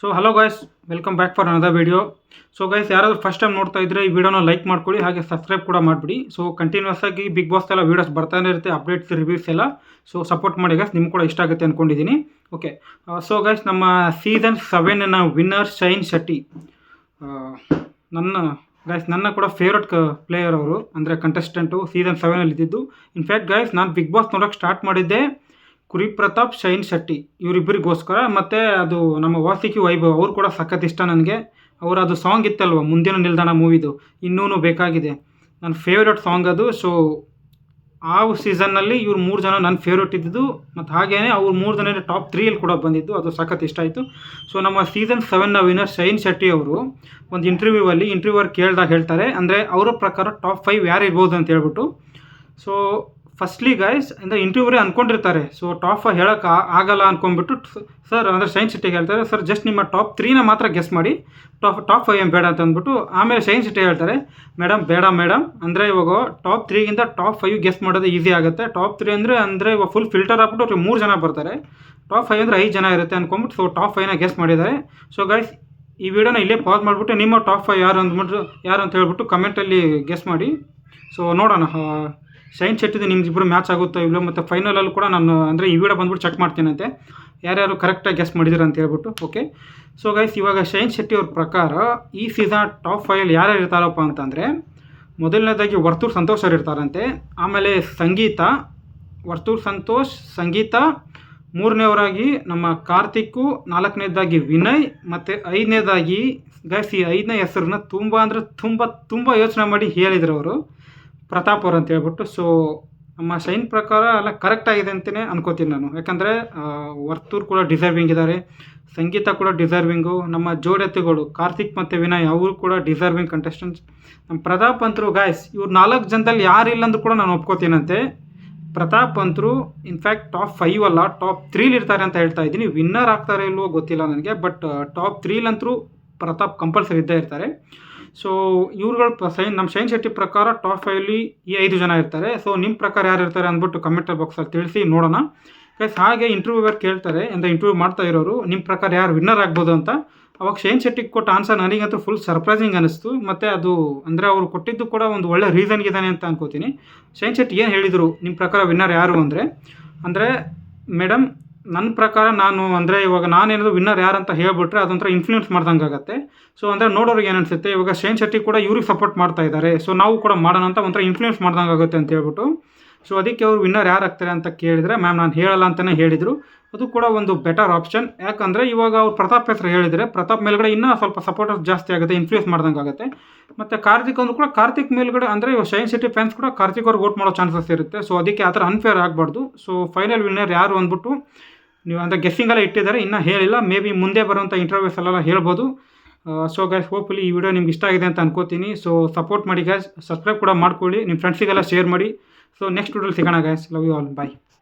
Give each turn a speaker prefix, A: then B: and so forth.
A: So hello guys welcome back for another video so guys ಯಾರಾದರೂ first time ನೋಡ್ತಾ ಇದ್ರೆ ಈ ವಿಡಿಯೋನ ಲೈಕ್ ಮಾಡ್ಕೊಳ್ಳಿ, ಹಾಗೆ ಸಬ್ಸ್ಕ್ರೈಬ್ ಕೂಡ ಮಾಡಿಬಿಡಿ. ಸೊ ಕಂಟಿನ್ಯೂಸ್ ಆಗಿ ಬಿಗ್ ಬಾಸ್ ಎಲ್ಲ ವೀಡಿಯೋಸ್ ಬರ್ತಾನೆ ಇರುತ್ತೆ ಅಪ್ಡೇಟ್ಸ್ ರಿವ್ಯೂಸ್ ಎಲ್ಲ. ಸೊ ಸಪೋರ್ಟ್ ಮಾಡಿ ಗೈಸ್ ನಿಮ್ಗೆ ಕೂಡ ಇಷ್ಟ ಆಗುತ್ತೆ ಅಂದ್ಕೊಂಡಿದ್ದೀನಿ ಓಕೆ ಸೊ ಗೈಸ್ ನಮ್ಮ ಸೀಸನ್ ಸೆವೆನ್ನ ವಿನ್ನರ್ ಶೈನ್ ಶೆಟ್ಟಿ ನನ್ನ ಗೈಸ್ ನನ್ನ ಕೂಡ ಫೇವ್ರೆಟ್ ಕ ಪ್ಲೇಯರ್ ಅವರು, ಅಂದರೆ ಕಂಟೆಸ್ಟೆಂಟು ಸೀಸನ್ ಸೆವೆನಲ್ಲಿ ಇದ್ದಿದ್ದು ಇನ್ಫ್ಯಾಕ್ಟ್ ಗೈಸ್ ನಾನು ಬಿಗ್ ಬಾಸ್ ನೋಡೋಕ್ಕೆ ಸ್ಟಾರ್ಟ್ ಮಾಡಿದ್ದೆ. ಕುರಿ ಪ್ರತಾಪ್ ಶೈನ್ ಶೆಟ್ಟಿ ಇವರಿಬ್ಬರಿಗೋಸ್ಕರ ಮತ್ತು ಅದು ನಮ್ಮ ವಾಸಿಕಿ ವೈಭವ್, ಅವ್ರು ಕೂಡ ಸಖತ್ ಇಷ್ಟ ನನಗೆ. ಅವರ ಅದು ಸಾಂಗ್ ಇತ್ತಲ್ವ, ಮುಂದಿನ ನಿಲ್ದಾಣ ಮೂವಿದು ಇನ್ನೂ ಬೇಕಾಗಿದೆ. ನನ್ನ ಫೇವ್ರೇಟ್ ಸಾಂಗ್ ಅದು. ಸೊ ಆ ಸೀಸನ್ನಲ್ಲಿ ಇವ್ರು ಮೂರು ಜನ ನನ್ನ ಫೇವ್ರೇಟ್ ಇದ್ದಿದ್ದು. ಮತ್ತು ಹಾಗೇ ಅವ್ರು ಮೂರು ಜನ ಟಾಪ್ ತ್ರೀಯಲ್ಲಿ ಕೂಡ ಬಂದಿದ್ದು. ಅದು ಸಖತ್ ಇಷ್ಟ ಆಯಿತು. ಸೊ ನಮ್ಮ ಸೀಸನ್ ಸೆವೆನ್ನ ವಿನರ್ ಶೈನ್ ಶೆಟ್ಟಿ ಅವರು ಒಂದು ಇಂಟರ್ವ್ಯೂವಲ್ಲಿ ಇಂಟರ್ವ್ಯೂವರ್ ಕೇಳಿದಾಗ ಹೇಳ್ತಾರೆ. ಅಂದರೆ ಅವರ ಪ್ರಕಾರ ಟಾಪ್ ಫೈವ್ ಯಾರು ಇರ್ಬೋದು ಅಂತ ಹೇಳ್ಬಿಟ್ಟು. ಸೊ ಫಸ್ಟ್ಲಿ ಗೈಸ್ ಇಂದ ಇಂಟರ್ವ್ಯೂರೇ ಅಂದ್ಕೊಂಡಿರ್ತಾರೆ ಸೊ ಟಾಪ್ ಹೇಳೋಕೆ ಆಗಲ್ಲ ಅಂದ್ಕೊಂಡ್ಬಿಟ್ಟು ಸರ್ ಅಂದರೆ ಸೈನ್ಸ್ ಸಿಟಿಗೆ ಹೇಳ್ತಾರೆ. ಸರ್ ಜಸ್ಟ್ ನಿಮ್ಮ ಟಾಪ್ ತ್ರೀನ ಮಾತ್ರ ಗೆಸ್ ಮಾಡಿ. ಟಾಪ್ ಟಾಪ್ ಫೈವ್ ಏನು ಬೇಡ ಅಂತ ಅಂದ್ಬಿಟ್ಟು ಆಮೇಲೆ ಸೈನ್ಸ್ ಸಿಟಿ ಹೇಳ್ತಾರೆ. ಮೇಡಮ್ ಬೇಡ ಮೇಡಮ್ ಅಂದರೆ ಇವಾಗ ಟಾಪ್ ತ್ರೀಗಿಂತ ಟಾಪ್ ಫೈವ್ ಗೆಸ್ ಮಾಡೋದು ಈಸಿ ಆಗುತ್ತೆ. ಟಾಪ್ ತ್ರೀ ಅಂದರೆ ಅಂದರೆ ಇವಾಗ ಫುಲ್ ಫಿಲ್ಟರ್ ಹಾಕ್ಬಿಟ್ಟು ಅವ್ರಿಗೆ ಮೂರು ಜನ ಬರ್ತಾರೆ. ಟಾಪ್ ಫೈವ್ ಅಂದರೆ ಐದು ಜನ ಇರುತ್ತೆ ಅಂದ್ಕೊಂಬಿಟ್ಟು ಸೊ ಟಾಪ್ ಫೈವ್ನ ಗೆಸ್ ಮಾಡಿದ್ದಾರೆ. ಸೊ ಗೈಸ್ ಈ ವಿಡಿಯೋನ ಇಲ್ಲೇ ಪಾಸ್ ಮಾಡಿಬಿಟ್ಟು ನಿಮ್ಮ ಟಾಪ್ ಫೈವ್ ಯಾರು ಅಂದ್ಬಿಟ್ಟು ಯಾರು ಅಂತ ಹೇಳ್ಬಿಟ್ಟು ಕಮೆಂಟಲ್ಲಿ ಗೆಸ್ ಮಾಡಿ. ಸೊ ನೋಡೋಣ ಶೈನ್ ಶೆಟ್ಟಿದು ನಿಮ್ಗಿಬ್ಬರು ಮ್ಯಾಚ್ ಆಗುತ್ತೋ ಇಲ್ಲೋ ಮತ್ತು ಫೈನಲಲ್ಲೂ ಕೂಡ ನಾನು, ಅಂದರೆ ಈ ವಿಡಿಯೋ ಬಂದ್ಬಿಟ್ಟು ಚೆಕ್ ಮಾಡ್ತೀನಂತೆ. ಯಾರ್ಯಾರು ಕರೆಕ್ಟಾಗಿ ಗೆಸ್ ಮಾಡಿದ್ದೀರ ಅಂತ ಹೇಳ್ಬಿಟ್ಟು ಓಕೆ ಸೊ ಗೈಸ್ ಇವಾಗ ಶೈನ್ ಶೆಟ್ಟಿ ಅವ್ರ ಪ್ರಕಾರ ಈ ಸೀಸನ್ ಟಾಪ್ ಫೈವಲ್ಲಿ ಯಾರ್ಯಾರು ಇರ್ತಾರಪ್ಪ ಅಂತಂದರೆ, ಮೊದಲನೇದಾಗಿ ವರ್ತೂರ್ ಸಂತೋಷ್ ಅವ್ರು ಇರ್ತಾರಂತೆ, ಆಮೇಲೆ ಸಂಗೀತ, ವರ್ತೂರ್ ಸಂತೋಷ್, ಸಂಗೀತ, ಮೂರನೇವರಾಗಿ ನಮ್ಮ ಕಾರ್ತಿಕ್ಕು, ನಾಲ್ಕನೇದಾಗಿ ವಿನಯ್, ಮತ್ತು ಐದನೇದಾಗಿ ಗೈಸ್ ಈ ಐದನೇ ಹೆಸರನ್ನ ತುಂಬ ಅಂದರೆ ತುಂಬ ತುಂಬ ಯೋಚನೆ ಮಾಡಿ ಹೇಳಿದ್ರು ಅವರು. ಪ್ರತಾಪ್ ಅವ್ರು ಅಂತ ಹೇಳ್ಬಿಟ್ಟು ಸೊ ನಮ್ಮ ಶೈನ್ ಪ್ರಕಾರ ಎಲ್ಲ ಕರೆಕ್ಟ್ ಆಗಿದೆ ಅಂತಲೇ ಅನ್ಕೋತೀನಿ ನಾನು. ಯಾಕಂದರೆ ವರ್ತೂರ್ ಕೂಡ ಡಿಸರ್ವಿಂಗ್ ಇದ್ದಾರೆ ಸಂಗೀತ ಕೂಡ ಡಿಸರ್ವಿಂಗು ನಮ್ಮ ಜೋಡೆತ್ತುಗಳು ಕಾರ್ತಿಕ್ ಮತ್ತು ವಿನಯ್ ಅವರು ಕೂಡ ಡಿಸರ್ವಿಂಗ್ ಕಂಟೆಸ್ಟೆಂಟ್ಸ್ ನಮ್ಮ ಪ್ರತಾಪ್ ಅಂತರು ಗಾಯ್ಸ್ ಇವ್ರು ನಾಲ್ಕು ಜನದಲ್ಲಿ ಯಾರು ಇಲ್ಲ ಅಂದ್ರೂ ಕೂಡ ನಾನು ಒಪ್ಕೋತೀನಂತೆ. ಪ್ರತಾಪ್ ಅಂತರು ಇನ್ಫ್ಯಾಕ್ಟ್ ಟಾಪ್ ಫೈವ್ ಅಲ್ಲ ಟಾಪ್ ತ್ರೀಲಿ ಇರ್ತಾರೆ ಅಂತ ಹೇಳ್ತಾ ಇದ್ದೀನಿ. ವಿನ್ನರ್ ಆಗ್ತಾರೆ ಇಲ್ವೋ ಗೊತ್ತಿಲ್ಲ ನನಗೆ ಬಟ್ ಟಾಪ್ ತ್ರೀಲಂತರೂ ಪ್ರತಾಪ್ ಕಂಪಲ್ಸರಿ ಇದ್ದೇ ಇರ್ತಾರೆ. ಸೊ ಇವ್ರುಗಳ ಸೈನ್ ನಮ್ಮ ಶೈನ್ ಶೆಟ್ಟಿ ಪ್ರಕಾರ ಟಾಪ್ ಫೈವ್ಲಿ ಈ ಐದು ಜನ ಇರ್ತಾರೆ. ಸೊ ನಿಮ್ಮ ಪ್ರಕಾರ ಯಾರು ಇರ್ತಾರೆ ಅಂದ್ಬಿಟ್ಟು ಕಮೆಂಟ್ ಬಾಕ್ಸಲ್ಲಿ ತಿಳಿಸಿ ನೋಡೋಣ. ಗೈಸ್ ಹಾಗೆ ಇಂಟರ್ವ್ಯೂವರ್ ಕೇಳ್ತಾರೆ ಅಂದರೆ ಇಂಟರ್ವ್ಯೂ ಮಾಡ್ತಾ ಇರೋರು ನಿಮ್ಮ ಪ್ರಕಾರ ಯಾರು ವಿನ್ನರ್ ಆಗ್ಬೋದು ಅಂತ. ಅವಾಗ ಶೈನ್ ಶೆಟ್ಟಿಗೆ ಕೊಟ್ಟ ಆನ್ಸರ್ ನನಗಂತೂ ಫುಲ್ ಸರ್ಪ್ರೈಸಿಂಗ್ ಅನಿಸ್ತು. ಮತ್ತು ಅದು ಅಂದರೆ ಅವರು ಕೊಟ್ಟಿದ್ದು ಕೂಡ ಒಂದು ಒಳ್ಳೆ ರೀಸನ್ ಇದ್ದಾನೆ ಅಂತ ಅನ್ಕೋತೀನಿ. ಶೈನ್ ಶೆಟ್ಟಿ ಏನು ಹೇಳಿದರು ನಿಮ್ಮ ಪ್ರಕಾರ ವಿನ್ನರ್ ಯಾರು ಅಂದರೆ? ಅಂದರೆ ಮೇಡಮ್ ನನ್ನ ಪ್ರಕಾರ ನಾನು ಅಂದರೆ ಇವಾಗ ನಾನೇನಾದ್ರು ವಿನ್ನರ್ ಯಾರು ಅಂತ ಹೇಳ್ಬಿಟ್ರೆ ಅದೊಂಥರ ಇನ್ಫ್ಲೂಯೆನ್ಸ್ ಮಾಡ್ದಂಗೆ ಆಗುತ್ತೆ ಸೊ ಅಂದರೆ ನೋಡೋರಿಗೆ ಏನು ಅನಿಸುತ್ತೆ? ಇವಾಗ ಶೈನ್ ಶೆಟ್ಟಿ ಕೂಡ ಇವ್ರಿಗೆ ಸಪೋರ್ಟ್ ಮಾಡ್ತಾ ಇದ್ದಾರೆ. ಸೊ ನಾವು ಕೂಡ ಮಾಡೋಣ ಅಂತ ಒಂಥರ ಇನ್ಫ್ಲೂಯೆನ್ಸ್ ಮಾಡ್ದಂಗೆ ಆಗುತ್ತೆ ಅಂತ ಹೇಳ್ಬಿಟ್ಟು. ಸೊ ಅದಕ್ಕೆ ಅವ್ರು ವಿನ್ನರ್ ಯಾರು ಆಗ್ತಾರೆ ಅಂತ ಕೇಳಿದರೆ ಮ್ಯಾಮ್ ನಾನು ಹೇಳಲ್ಲ ಅಂತಲೇ ಹೇಳಿದರು. ಅದು ಕೂಡ ಒಂದು ಬೆಟರ್ ಆಪ್ಷನ್ ಯಾಕಂದರೆ ಇವಾಗ ಅವ್ರು ಪ್ರತಾಪ್ ಹೆಸರು ಹೇಳಿದರೆ, ಪ್ರತಾಪ್ ಮೇಲ್ಗಡೆ ಇನ್ನೂ ಸ್ವಲ್ಪ ಸಪೋರ್ಟರ್ಸ್ ಜಾಸ್ತಿ ಆಗುತ್ತೆ ಇನ್ಫ್ಲೂಯೆನ್ಸ್ ಮಾಡ್ದಂಗೆ ಆಗುತ್ತೆ. ಮತ್ತು ಕಾರ್ತಿಕ್ ಅಂದ್ರೂ ಕೂಡ, ಕಾರ್ತಿಕ್ ಮೇಲ್ಗಡೆ ಅಂದರೆ ಇವಾಗ ಶೈನ್ ಸಿಟಿ ಫ್ಯಾನ್ಸ್ ಕೂಡ ಕಾರ್ತಿಕ್ ಅವ್ರಿಗೆ ವೋಟ್ ಮಾಡೋ ಚಾನ್ಸಸ್ ಇರುತ್ತೆ. ಸೊ ಅದಕ್ಕೆ ಆ ಥರ ಅನ್ಫೇರ್ ಆಗಬಾರ್ದು. ಸೊ ಫೈನಲ್ ವಿನ್ನರ್ ಯಾರು ಅಂದ್ಬಿಟ್ಟು, ನೀವು ಅಂದರೆ ಗೆಸ್ಸಿಂಗ್ ಎಲ್ಲ ಇಟ್ಟಿದ್ದಾರೆ, ಇನ್ನೂ ಹೇಳಿಲ್ಲ. ಮೇ ಬಿ ಮುಂದೆ ಬರುವಂಥ ಇಂಟರ್ವ್ಯೂಸ್ ಎಲ್ಲ ಹೇಳ್ಬೋದು. ಸೊ ಗೈಸ್ ಹೋಪ್ಫುಲಿ ಈ ವಿಡಿಯೋ ನಿಮ್ಗೆ ಇಷ್ಟ ಆಗಿದೆ ಅಂತ ಅನ್ಕೋತೀನಿ. ಸೊ ಸಪೋರ್ಟ್ ಮಾಡಿ ಗೈಸ್ ಸಬ್ಸ್ಕ್ರೈಬ್ ಕೂಡ ಮಾಡ್ಕೊಳ್ಳಿ ನಿಮ್ಮ ಫ್ರೆಂಡ್ಸಿಗೆಲ್ಲ ಶೇರ್ ಮಾಡಿ. ಸೊ ನೆಕ್ಸ್ಟ್ ವಿಡಿಯೋಲಿ ಸಿಗೋಣ guys love you all bye